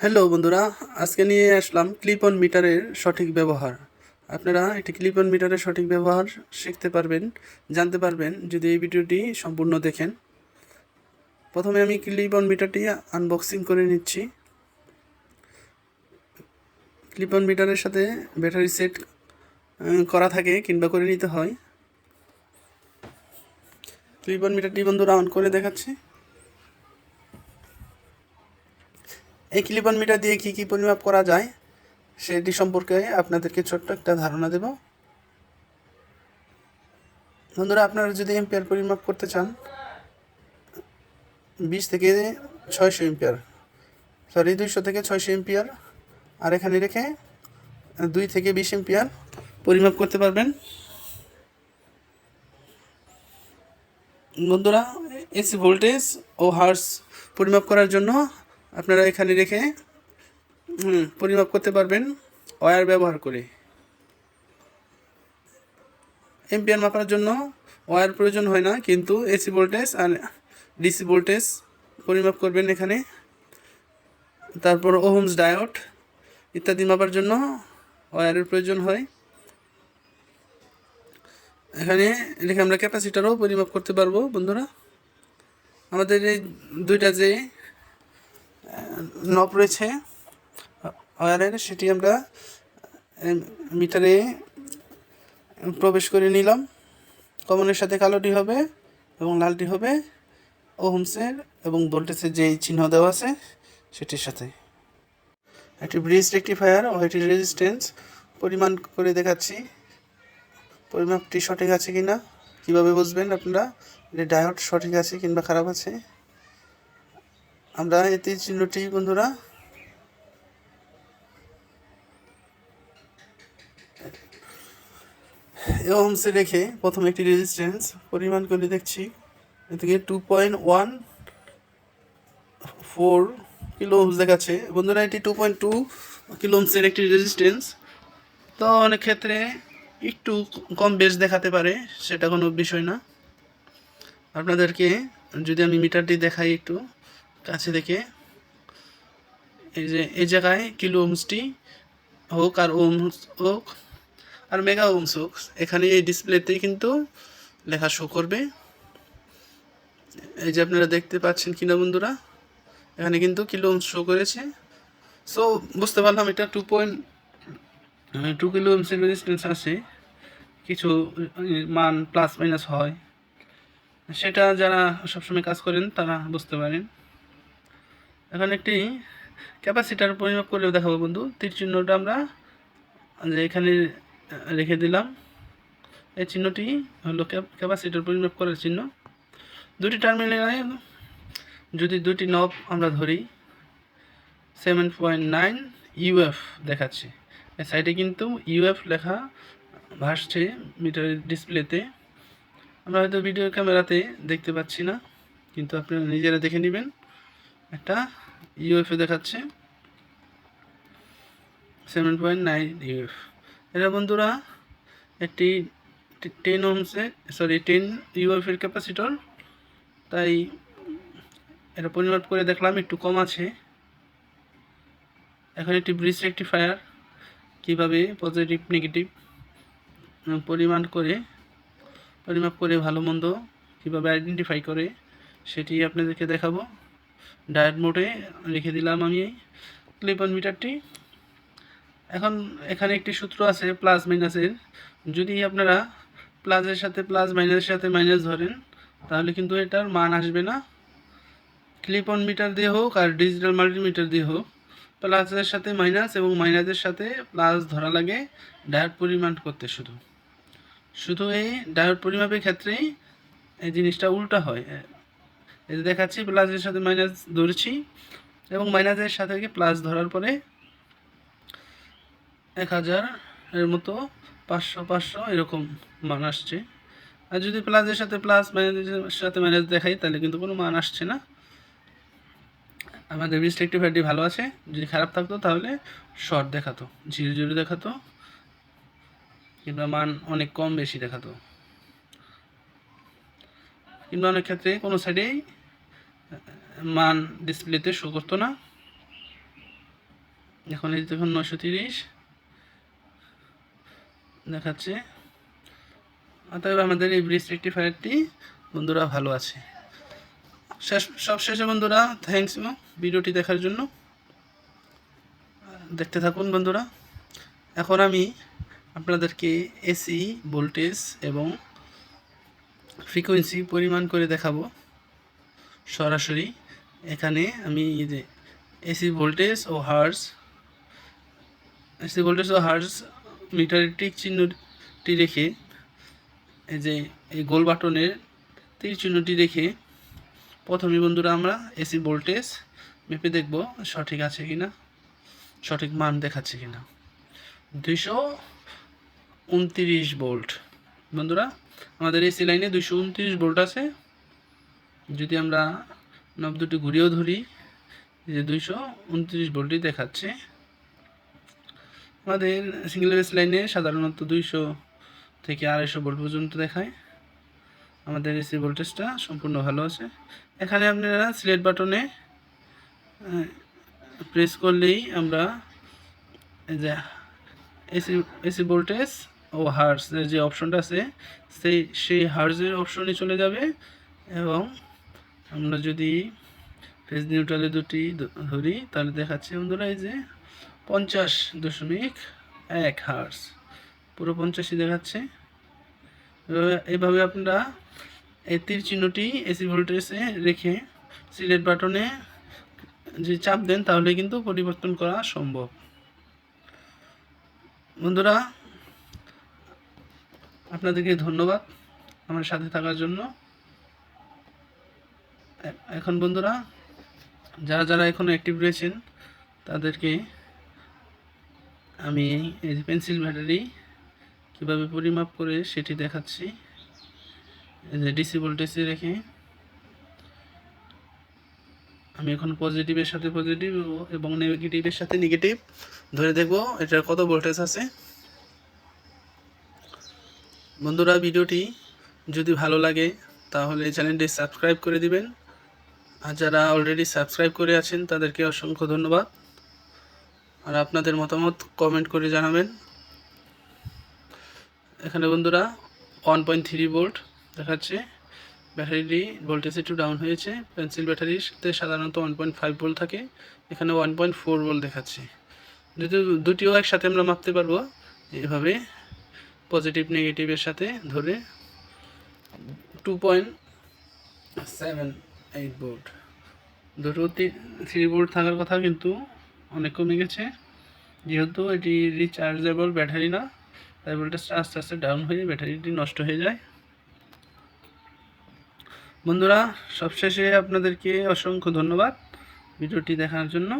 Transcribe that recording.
Hello বন্ধুরা। আজকে নিয়ে আসলাম ক্লিপ অন মিটারের সঠিক ব্যবহার। আপনারা একটি ক্লিপ অন মিটারের সঠিক ব্যবহার শিখতে পারবেন, জানতে পারবেন যদি এই ভিডিওটি সম্পূর্ণ দেখেন। প্রথমে আমি ক্লিপ অন মিটারটি আনবক্সিং করে নিচ্ছি। ক্লিপ অন মিটারের সাথে ব্যাটারি সেট করা থাকে কিংবা করে নিতে হয়। ক্লিপ অন মিটারটি বন্ধুরা অন করে দেখাচ্ছি। এই ক্লিপন মিটার দিয়ে কী কী পরিমাপ করা যায়, সেটি সম্পর্কে আপনাদেরকে ছোট্ট একটা ধারণা দেব। বন্ধুরা, আপনারা যদি এম্পিয়ার পরিমাপ করতে চান, বিশ থেকে ছয়শো এম্পিয়ার সরি দুইশো থেকে ছয়শো এম্পিয়ার আর এখানে রেখে দুই থেকে বিশ এম্পিয়ার পরিমাপ করতে পারবেন। বন্ধুরা এসি ভোল্টেজ ও হার্স পরিমাপ করার জন্য আপনারা এখানে রেখে পরিমাপ করতে পারবেন ওয়্যার ব্যবহার করে। এম্পিয়ার মাপার জন্য ওয়্যার প্রয়োজন হয় না, কিন্তু এসি ভোল্টেজ আর ডিসি ভোল্টেজ পরিমাপ করবেন এখানে। তারপর ওহমস ডায়োড ইত্যাদি মাপার জন্য ওয়্যারের প্রয়োজন হয়। এখানে রেখে আমরা ক্যাপাসিটারও পরিমাপ করতে পারব, বন্ধুরা। আমাদের এই দুইটা যে নব রয়েছে। ওয়ারের, সেটি আমরা মিটারে প্রবেশ করে নিলাম। কমনের সাথে কালোটি হবে এবং লালটি হবে ওহমসের এবং ভোল্টেজের যে চিহ্ন দেওয়া আছে, সেটির সাথে। একটি ব্রিজ রেক্টিফায়ার ও একটি রেজিস্ট্যান্স পরিমাণ করে দেখাচ্ছি। পরিমাপটি সঠিক আছে কি না কীভাবে বুঝবেন আপনারা? যে ডায়োড সঠিক আছে কিংবা খারাপ আছে আমরা এতে চিহ্নটি বন্ধুরা? ওহমসে রেখে প্রথমে একটি রেজিস্ট্যান্স পরিমাণ করে দেখছি। এদিকে two point one four kilo ohms দেখাচ্ছে। বন্ধুরা, এটি টু পয়েন্ট টু কিলো ওহমসের একটি রেজিস্ট্যান্স তো অনেক ক্ষেত্রে একটু কম বেশ দেখাতে পারে, সেটা কোনো বিষয় না। আপনাদেরকে যদি আমি মিটারটি দেখাই একটু। কাছে দেখে এই যে, এই জায়গায় কিলো ওমসটি হোক আর ওমস হোক আর মেগা ওমস হোক, এখানে এই ডিসপ্লেতেই কিন্তু লেখা শো করবে। এই যে আপনারা দেখতে পাচ্ছেন কিনা বন্ধুরা, এখানে কিন্তু কিলো ওমস শো করেছে। সো বুঝতে পারলাম এটা টু পয়েন্ট টু কিলো ওমসের রেজিস্ট্যান্স আছে, কিছু মান প্লাস মাইনাস হয়। সেটা যারা সবসময় কাজ করেন, তারা বুঝতে পারেন। এখন একটি ক্যাপাসিটার পরিমাপ করে দেখাবো বন্ধু। তীর চিহ্নটা আমরা যে এখানে রেখে দিলাম। এই চিহ্নটি হলো ক্যাপাসিটার পরিমাপ করার চিহ্ন। দুটি টার্মিনালে যদি দুটি নব আমরা ধরি সেভেন পয়েন্ট নাইন ইউএফ দেখাচ্ছে। সাইডে কিন্তু ইউএফ লেখা ভাসছে মিটারের ডিসপ্লেতে আমরা হয়তো ভিডিও ক্যামেরাতে দেখতে পাচ্ছি না, কিন্তু আপনারা নিজেরা দেখে নেবেন। একটা ইউএফএ দেখাচ্ছে। সেভেন পয়েন্ট নাইন ইউএফ এটা বন্ধুরা, একটি টেন ওমসে সরি টেন ইউএফের ক্যাপাসিটর তাই এটা পরিমাপ করে দেখলাম, একটু কম আছে। এখন একটি ব্রিজ রেক্টিফায়ার কীভাবে পজিটিভ নেগেটিভ পরিমাণ করে, পরিমাপ করে ভালো মন্দ কীভাবে আইডেন্টিফাই করে, সেটি আপনাদেরকে দেখাবো। ডায়েট মোডে রেখে দিলাম আমি এই ক্লিপন মিটারটি। এখন এখানে একটি সূত্র আছে, প্লাস মাইনাসের যদি আপনারা প্লাসের সাথে প্লাস মাইনাসের সাথে মাইনাস ধরেন, তাহলে কিন্তু এটার মান আসবে না। ক্লিপন মিটার দিয়ে হোক আর ডিজিটাল মাল্টিমিটার দিয়ে হোক, প্লাসের সাথে মাইনাস এবং মাইনাসের সাথে প্লাস ধরা লাগে ডায়েট পরিমাণ করতে শুধু। শুধু এই ডায়োড পরিমাপের ক্ষেত্রেই এই জিনিসটা উল্টা হয়। এই যে দেখাচ্ছি প্লাসের সাথে মাইনাস ধরছি এবং মাইনাসের সাথে প্লাস ধরার পরে এক হাজার এর মতো পাঁচশো পাঁচশো এরকম মান আসছে। আর যদি প্লাসের সাথে প্লাস মাইনাসের সাথে মাইনাস দেখাই, তাহলে কিন্তু কোনো মান আসছে না। আমাদের রিস্ট্রিক্টিভিটি ভালো আছে। যদি খারাপ থাকতো, তাহলে শর্ট দেখাতো জিরো জিরো দেখাতো, কিংবা মান অনেক কম বেশি দেখাতো। কিংবা অনেক ক্ষেত্রে কোনো সাইডেই মান ডিসপ্লেতে শো করতো না। এখন এই দেখুন নশো তিরিশ। দেখাচ্ছে। অতএব আমাদের এই ব্রিজ রেক্টিফায়ারটি বন্ধুরা ভালো আছে। শেষ, সব শেষে বন্ধুরা থ্যাংকস ভিডিওটি দেখার জন্য। দেখতে থাকুন বন্ধুরা। এখন আমি আপনাদেরকে এসি ভোল্টেজ এবং ফ্রিকোয়েন্সি পরিমাণ করে দেখাবো। সরাসরি। এখানে আমি এই যে এসি ভোল্টেজ ও হার্স এসি ভোল্টেজ ও হার্স মিটারের টিক চিহ্নটি রেখে, এই যে এই গোল বাটনের তীর চিহ্নটি রেখে প্রথমে বন্ধুরা আমরা এসি ভোল্টেজ মেপে দেখব সঠিক আছে কিনা, সঠিক মান দেখাচ্ছে কিনা। দুইশো উনত্রিশ ভোল্ট। বন্ধুরা, আমাদের এসি লাইনে দুইশো উনত্রিশ ভোল্ট আছে। যদি আমরা নব দুটি ঘুরিয়েও ধরি যে দুইশো উনত্রিশ ভোল্টই দেখাচ্ছে। আমাদের সিঙ্গেল বেস লাইনে সাধারণত দুইশো থেকে আড়াইশো ভোল্ট পর্যন্ত দেখায়। আমাদের এসি ভোল্টেজটা সম্পূর্ণ ভালো আছে। এখানে আপনারা সিলেক্ট বাটনে প্রেস করলেই আমরা যে এসি এসি ভোল্টেজ ও হার্সের যে অপশনটা আছে, সেই সেই হার্সের অপশনে চলে যাবে এবং আমরা যদি ফেজ নিউট্রালে দুটি ধরি, তাহলে দেখাচ্ছে বন্ধুরা এই যে পঞ্চাশ দশমিক এক হার্স পুরো পঞ্চাশই দেখাচ্ছে। এভাবে- আপনারা এই তীর চিহ্নটি এসি ভোল্টেজে রেখে সিলেট বাটনে যে চাপ দেন, তাহলে কিন্তু পরিবর্তন করা সম্ভব। বন্ধুরা, আপনাদেরকে ধন্যবাদ আমার সাথে থাকার জন্য। এখন বন্ধুরা, যারা যারা এখনও অ্যাক্টিভ রয়েছেন, তাদেরকে আমি এই পেন্সিল ব্যাটারি কীভাবে পরিমাপ করে সেটি দেখাচ্ছি। যে ডিসি ভোল্টেজে রেখে আমি এখন পজিটিভের সাথে পজিটিভ এবং নেগেটিভের সাথে নেগেটিভ ধরে দেখব এটার কত ভোল্টেজ আছে। বন্ধুরা, ভিডিওটি যদি ভালো লাগে তাহলে চ্যানেলটি সাবস্ক্রাইব করে দিবেন। আর যারা অলরেডি সাবস্ক্রাইব করে আছেন, তাদেরকে অসংখ্য ধন্যবাদ। আর আপনাদের মতামত কমেন্ট করে জানাবেন। এখানে বন্ধুরা ওয়ান পয়েন্ট থ্রি ভোল্ট দেখাচ্ছে। ব্যাটারিটি ভোল্টেজ একটু ডাউন হয়েছে। পেন্সিল ব্যাটারিতে সাধারণত ওয়ান পয়েন্ট ফাইভ ভোল্ট থাকে। এখানে ওয়ান পয়েন্ট ফোর ভোল্ট দেখাচ্ছে। যদি দুটিও একসাথে আমরা মাপতে পারব। এভাবে পজিটিভ নেগেটিভের সাথে ধরে two point seven eight board দুটো থ্রি বোর্ড থাকার কথা কিন্তু অনেক কমে গেছে। যেহেতু এটি রিচার্জেবল ব্যাটারি না, তাই ভোল্টেজটা আস্তে আস্তে ডাউন হয়ে ব্যাটারিটি নষ্ট হয়ে যায়। বন্ধুরা, সবশেষে আপনাদেরকে অসংখ্য ধন্যবাদ ভিডিওটি দেখার জন্য।